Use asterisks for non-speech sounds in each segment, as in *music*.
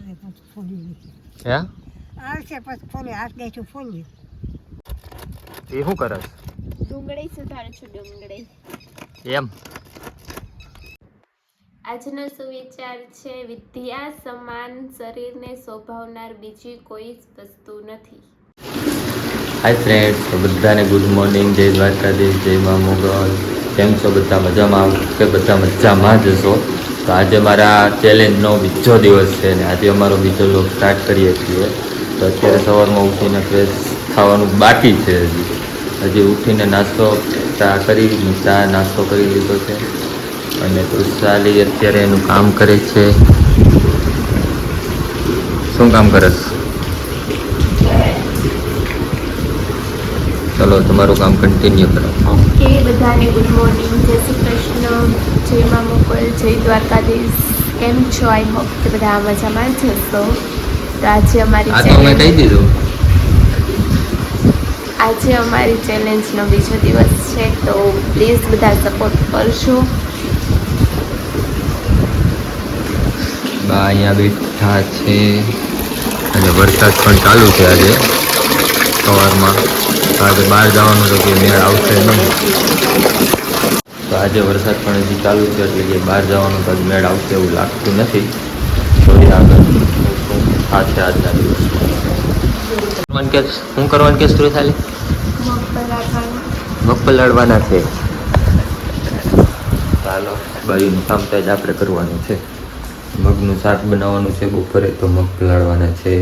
આવે પછી ફોલી હે? આવશે પછી ફોલી હાથ દેશું ફોલી એ શું કરસ ડુંગળી સુધારું છું ડુંગળી. એમ? આજનો સુવિચાર છે વિદ્યા સમાન શરીરને શોભાવનાર બીજી કોઈ જ વસ્તુ નથી. હાય ફ્રેન્ડ્સ બધાને ગુડ મોર્નિંગ જય દ્વારકાધીશ જય મા મોગલ. કેમ છો? બધા મજામાં? કે બધા મજામાં જ હશો? તો આજે મારા ચેલેન્જનો બીજો દિવસ છે ને આજે અમારો બીજો લોક સ્ટાર્ટ કરીએ છીએ. તો અત્યારે સવારમાં ઉઠીને ફ્રેશ ખાવાનું બાકી છે હજી. હજી ઉઠીને નાસ્તો, ચા કરી ચા નાસ્તો કરી લીધો છે. અને કૃષાલી અત્યારે એનું કામ કરે છે. શું કામ કરે છે? ચલો, તમારું કામ કન્ટિન્યુ કરો. બધાને ગુડ મોર્નિંગ જય શ્રી કૃષ્ણ. જય મુકુલ જય દ્વારકાધીશ કેમ છો? આઈ હોપ કે બધા મજામાં છે તો આજે અમારી કહી દીધું. આજે અમારી ચેલેન્જનો બીજો દિવસ છે તો પ્લીઝ બધા સપોર્ટ કરશો. બા અહીંયા બેઠા છે. અને વરસાદ પણ ચાલુ છે આજે સવારમાં. આજે બહાર જવાનું તો કે મેળ આવશે નહીં. તો આજે વરસાદ પણ હજી ચાલુ છે, એટલે કે બહાર જવાનું તો મેળ આવશે એવું લાગતું નથી. જોઈએ આગળ આ છે આજના દિવસમાં કે શું કરવાનું કે સ્ટોરી ખાલી મગફળ લડવાના છે. ચાલો બાયુનું કામ તો જ આપણે કરવાનું છે. મગનું શાક બનાવવાનું છે, બપોરે તો મગ પલાળવાના છે.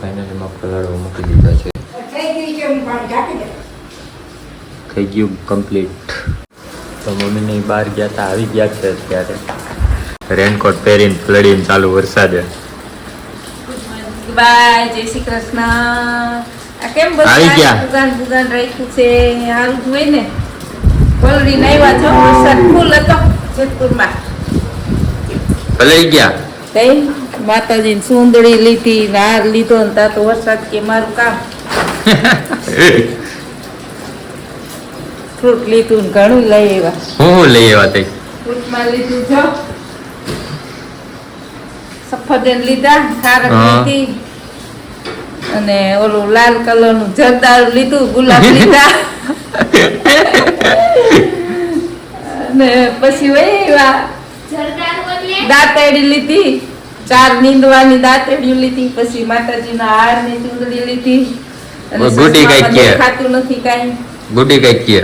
ફાઇનલી મગ પલાળવા મૂકી દીધા છે. થઈ ગયું કમ્પ્લીટ તો મમ્મીને બહાર ગયા હતા આવી ગયા છે અત્યારે. રેનકોટ પહેરીને ફ્લડીને ચાલુ વરસાદે. બાય જય શ્રી કૃષ્ણ. આ કેમ બધું. ભુગાન રાખ્યું છે? જ હોય ને. પલળી આવ્યા છો? વરસાદ ફૂલ હતો જેતપુરમાં. પલળી ગયા? કઈ? માતાજીને સુંદડી લીધી હાર લીધો ને તા તો વરસાદ કે મારું કામ. *laughs* ફ્રૂટ લીધું ઘણું લઈ આવ્યા. હું હું લઈ આવ્યા તે? ફ્રૂટમાં લીધું જો. સફરજન લીધા ખારક લીધી. અને ઓલું લાલ કલરનું જરદાર લીધું ગુલાબ લીધા. અને પછી વહેવા દાંતેડી લીધી. ચાર નીંદવાની દાંતેડી લીધી. પછી માતાજીના હારની ચૂંદડી લીધી. ગુડી કઈ ખાતું નથી કઈ. ગુડી કઈ કે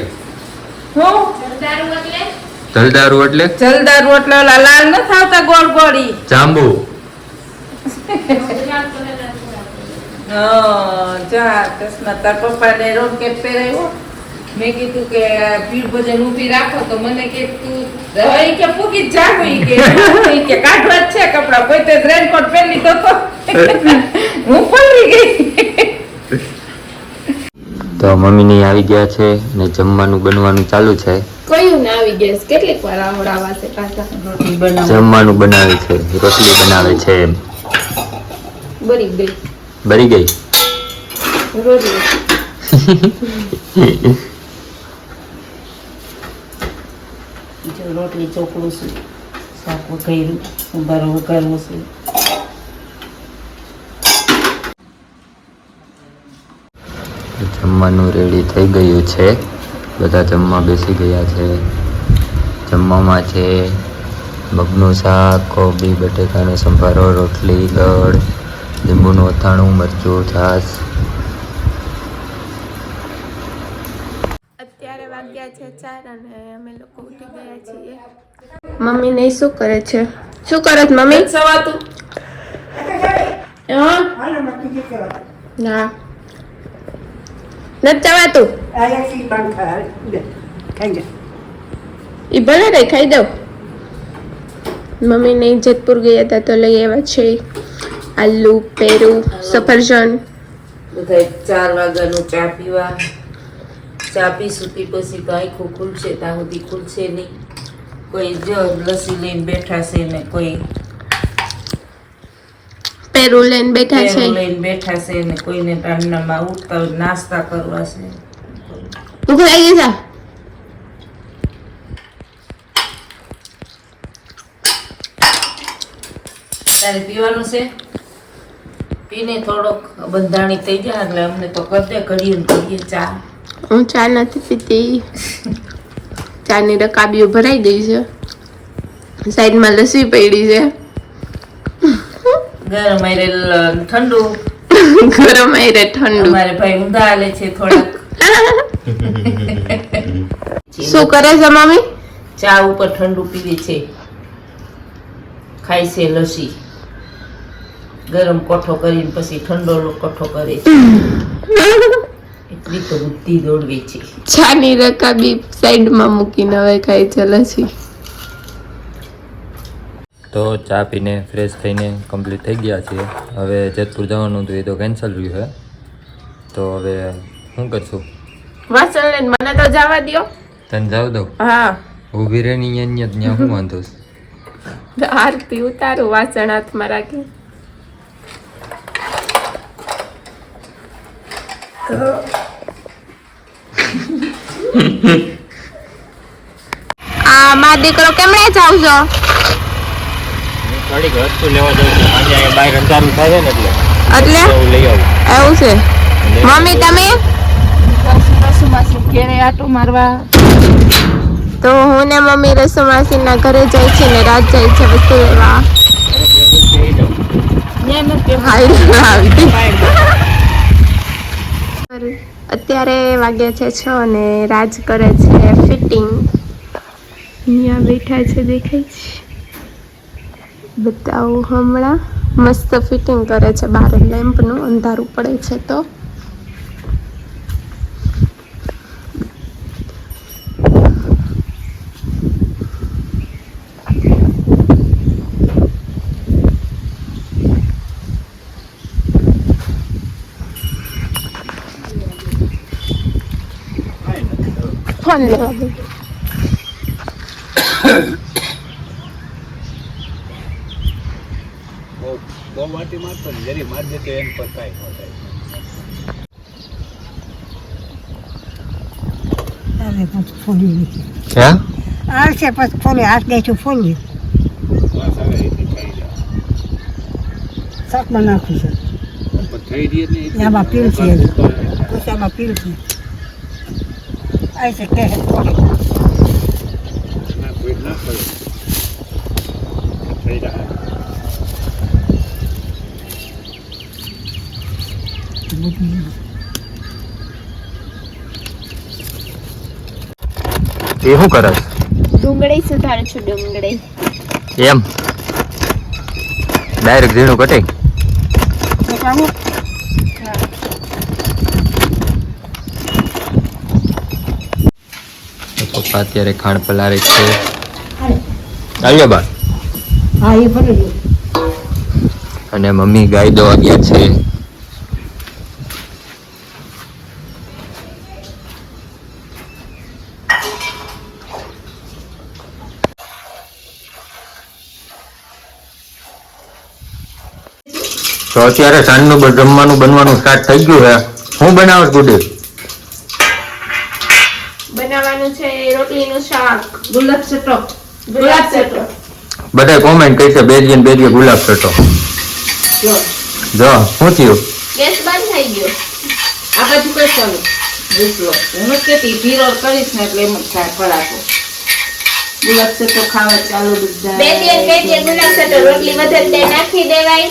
જલદારું એટલે જલદાર રોટલા ઓલા લાલ ન આવતા ગોળ ગોળી જાંબુ. હા, જા કૃષ્ણ તાર પપ્પાને રોકેટ પહેરાવ્યો. મેં કીધું કે ભીડ ભજન ઊભી રાખો તો મને કે તું હવે ઈ કે પૂકી જ જાગો ઈ કે. ઈ કે કાઢવા જ છે કપડા કોઈ તે રેનકોટ પહેરી લીધો તો. હું પલળી ગઈ. તો મમ્મીની આવી ગયા છે ને જમવાનું બનવાનું ચાલુ છે. કયું ના આવી ગેસ કેટલીક વાર આવડાવાશે પાછા? જમવાનું બનાવે છે રોટલી બનાવે છે બરી ગઈ. બરી ગઈ? રોટલી. જો રોટલી ચોકડું છું શાક વઘાર્યું સંભારો વઘારવો છે. જમવાનું રેડી થઈ ગયું છે. બધા જમવા બેસી ગયા છે. જમવામાં છે મગનું શાક કોબી બટેકાનો સંભારો રોટલી ગળ લીંબુનું અથાણું મરચું છાશ. અત્યારે વાગ્યા છે ચાર અને અમે લોકો ઉઠી ગયા છીએ. મમ્મી ને શું કરે છે? શું કરે છે મમ્મી? સવાતું. હા? ના. નથી જવાતું એ ભલે રે ખાઈ દઉં. મમ્મી ને જેતપુર ગયા હતા તો લઈ આવ્યા છે. આલુ પેરું સફરજન. બધા ચાર વાગ્યાનું ચા પીવા. ચા પીશું સુતી પછી કાંઈ ખુલશે ત્યાં સુધી ખુલશે નહીં. કોઈ જ લસી લઈને બેઠા છે ને કોઈ પેરું લઈને બેઠા છે. લઈને બેઠા છે ને કોઈને ટાણામાં ઉઠતા નાસ્તા કરવા છે. ભૂખ લાગી છે? તારે પીવાનું છે? પીને થોડોક બંધાણી થઈ જાય એટલે અમને તો કરી દે કરીએ ને કરીએ ચા. હું ચા નથી પીતી. *laughs* ચાની રકાબીઓ ભરાઈ ગઈ છે. સાઈડમાં લસી પડી છે. ગરમ આયરે ઠંડુ? ગરમ આયરે ઠંડુ. મારે ભાઈ હાલે છે થોડાક. શું કરે છે મમ્મી? ચા ઉપર ઠંડુ પીવે છે. ખાય છે લસી ગરમ કોઠો કરીને પછી ઠંડો કોઠો કરે છે. એટલી તો બુદ્ધિ દોડવી છે. ચાની રકાબી સાઈડમાં મૂકીને હવે ખાય છે લસ્સી. તો ચા પીને ફ્રેશ થઈને કમ્પ્લીટ થઈ ગયા છીએ. હવે જેતપુર જવાનું હતું એ તો કેન્સલ રહ્યું છે. તો હવે શું કરશું? વાસણ લઈને મને તો જવા દો તને જાવ દઉં? હા. ઊભી રહે ની અહીંયા ત્યાં હું વાંધો આરતી ઉતારું વાસણ હાથમાં રાખી. આ માં દીકરો કેમણે જાવ છો થોડીક વસ્તુ લેવા જવું છે. આજે અહીંયા બહાર અંધારું થાય છે ને એટલે. એટલે? લઈ આવું. એવું છે. મમ્મી તમે? ઘેરે આટો મારવા. તો હું ને મમ્મી રસુ માસીના ઘરે જાય છે ને રાત જાય છે વસ્તુ લેવા. અત્યારે વાગ્યા છે છ ને રાજ કરે છે ફિટિંગ. અહીંયા બેઠા છે દેખાય છે. બતાવું હમણાં. મસ્ત ફિટિંગ કરે છે બહાર લેમ્પનું અંધારું પડે છે તો. ફોન લેવા દે આવે પછી ફોલી હે? આવશે પછી ફોલી હાથ દઈશું ફોલી શાકમાં નાખું છે. આમાં પીલ છે આમાં પીલ છે કે ફોલી એ શું કરસ ડુંગળી સુધારું છું ડુંગળી. એમ? ડાયરેક્ટ ઝીણું કટે પપ્પા અત્યારે ખાણ પલારે છે. આવ્યો બા. હા એ અને મમ્મી ગાય દો ગયા છે. તો અત્યારે સાંજનું જમવાનું બનવાનું સ્ટાર્ટ થઈ ગયું છે. હું બનાવું ગુડી બનાવવાનું છે રોટલીનું શાક ગુલાબ ચટો. ગુલાબ ચટો. બધા કોમેન્ટ કહી છે બેજીએ ને બેજીએ ગુલાબ ચટો. જો. જો શું થયું? ગેસ બંધ થઈ ગયો. આ બાજુ કઈ ચાલુ. ભૂસલો હું કેતી ભીરો કરીશ ને એટલે એમ જ થાય ગુલાબ ચટો ખાવા ચાલુ બધા બે દિન બે ગુલાબ ચટો રોટલી વધે તે નાખી દેવાય.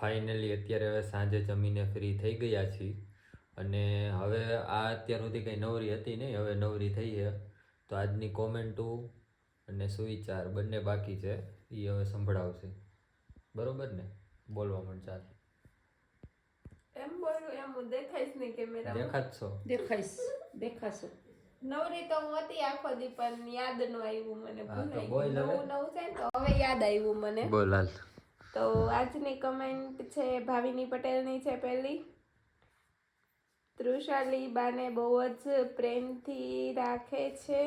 ફાઇનલી અત્યારે હવે સાંજે જમીને ફ્રી થઈ ગયા છીએ. અને હવે આ અત્યાર સુધી કંઈ નવરી હતી નહીં હવે નવરી થઈ છે. તો આજની કોમેન્ટો અને સુવિચાર બંને બાકી છે એ હવે સંભળાવશે. બરોબર ને? બોલવા પણ ચાલ. એમ બોલું એમ હું દેખાઈશ ને કેમેરા દેખાત છો? દેખાઈશ દેખાશો. નવરી તો હું હતી આખો દી પણ યાદ ન આવ્યું મને. ભૂલાઈ ગયું. નવું નવું છે તો હવે યાદ આવ્યું મને. બોલ હાલ. તો આજની કમેન્ટ છે, ભાવિની પટેલની છે પહેલી. તૃષાલી બાને બહુ જ પ્રેમથી રાખે છે.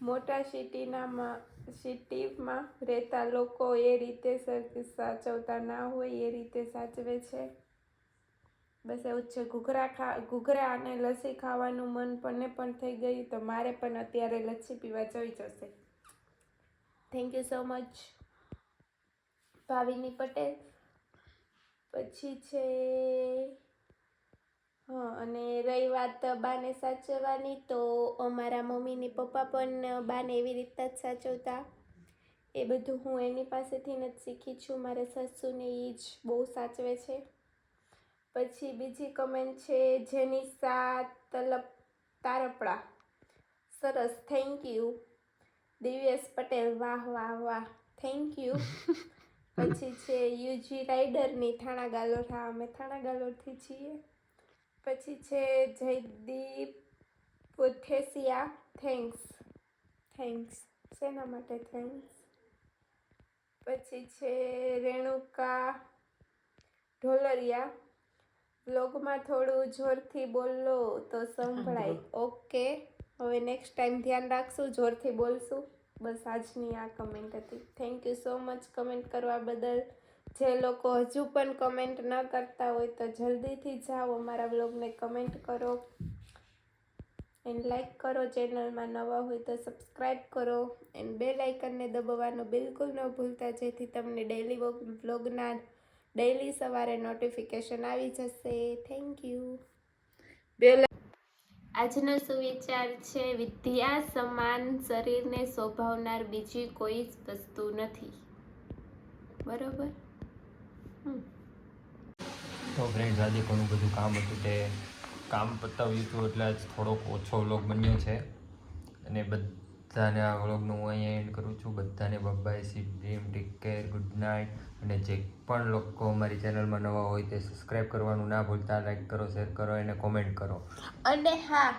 મોટા સિટીનામાં, સિટીમાં રહેતા લોકો એ રીતે સાચવતા ના હોય, એ રીતે સાચવે છે. બસ એવું છે, ઘૂઘરા ખા, ઘૂઘરા અને લસ્સી ખાવાનું મન મને પણ થઈ ગયું, તો મારે પણ અત્યારે લસ્સી પીવા જોઈ જશે thank you so much Bhavini Patel. પછી છે, હા, અને રહી વાત બાને સાચવવાની તો અમારા મમ્મીની પપ્પા પણ બાને એવી રીતના જ સાચવતા. એ બધું હું એની પાસેથી જ શીખી છું. મારા સાસુને એ જ બહુ સાચવે છે. પછી બીજી કમેન્ટ છે, જેની સા તલપ તારપડા. સરસ થેન્ક યુ દિવ્યેશ પટેલ, વાહ વાહ વાહ થેન્ક યુ પછી છે યુજી રાઈડરની થાણા ગાલોર હા અમે થાણા ગાલોરથી છીએ. પછી છે જયદીપ પુથેસિયા. થેન્ક્સ. થેન્ક્સ. શેના માટે થેન્ક્સ? પછી છે રેણુકા ઢોલરિયા. બ્લોગમાં થોડું જોરથી બોલો તો સંભળાય. ઓકે. હવે નેક્સ્ટ ટાઈમ ધ્યાન રાખશું જોરથી બોલશું. બસ આજની આ કમેન્ટ હતી. Thank you so much comment કરવા બદલ. જે લોકો હજુ પણ કમેન્ટ ન કરતા હોય તો જલ્દીથી જાઓ અમારા બ્લોગને કમેન્ટ કરો. એન્ડ લાઈક કરો ચેનલમાં નવા હોય તો સબસ્ક્રાઈબ કરો. એન્ડ બે લાઇકનને દબાવવાનું બિલકુલ ન ભૂલતા, જેથી તમને ડેલી વ્લોગના ડેલી સવારે નોટિફિકેશન આવી જશે. થેન્ક યુ બે આજનો સુવિચાર છે, વિદ્યા સમાન શરીરને શોભાવનાર બીજી કોઈ વસ્તુ નથી. બરોબર? તો ફ્રેન્ડ્સ આજે ઘણું બધું કામ હતું તે કામ પતાવ્યું હતું, એટલે આજ થોડોક ઓછો વ્લોગ બન્યો છે. અને બધાને આ વ્લોગનું હું અહીંયા એન્ડ કરું છું. બધાને bye bye sweet dream take care good night અને જે પણ લોકો અમારી ચેનલમાં નવા હોય તે સબસ્ક્રાઈબ કરવાનું ના ભૂલતા લાઈક કરો શેર કરો અને કોમેન્ટ કરો. અને હા,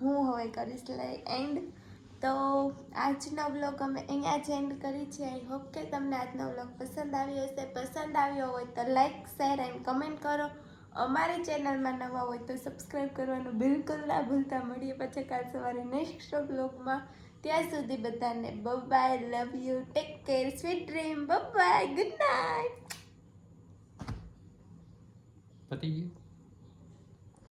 હું હવે કરીશ એન્ડ તો આજનો બ્લોગ અમે અહીંયા જ એન્ડ કરી છે. આઈ હોપ કે તમને આજનો બ્લોગ પસંદ આવ્યો હશે. પસંદ આવ્યો હોય તો લાઈક શેર એન્ડ કમેન્ટ કરો. અમારી ચેનલમાં નવા હોય તો સબસ્ક્રાઈબ કરવાનું બિલકુલ ના ભૂલતા. મળીએ પછી કાલ સવારે નેક્સ્ટ બ્લોગમાં ત્યાં સુધી બધાને bye love you take care sweet dream bye good night પતી ગયું?